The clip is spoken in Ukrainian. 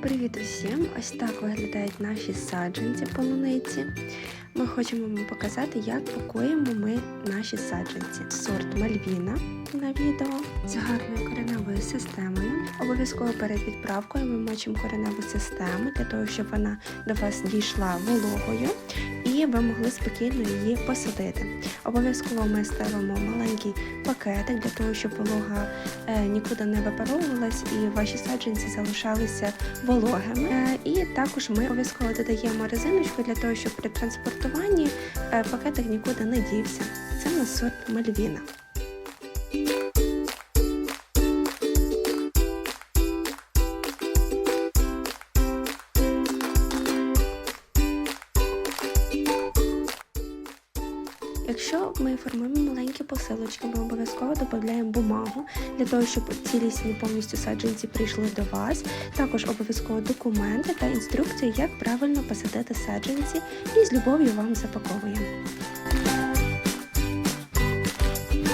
Привіт усім! Ось так виглядають наші саджанці полуниці. Ми хочемо вам показати, як пакуємо ми наші саджанці. Сорт Мальвіна на відео з гарною кореневою системою. Обов'язково перед відправкою ми мочимо кореневу систему для того, щоб вона до вас дійшла вологою і ви могли спокійно її посадити. Обов'язково ми ставимо маленький пакетик для того, щоб волога е, нікуди не випаровувалась і ваші саджанці залишалися вологими. Е, І також ми обов'язково додаємо резиночку для того, щоб при транспортуванні е, пакетик нікуди не дівся. Це у сорт Мальвіна. Якщо ми формуємо маленькі посилочки, ми обов'язково додаємо бумагу для того, щоб цілісні повністю саджанці прийшли до вас. Також обов'язково документи та інструкції, як правильно посадити саджанці, і з любов'ю вам запаковуємо.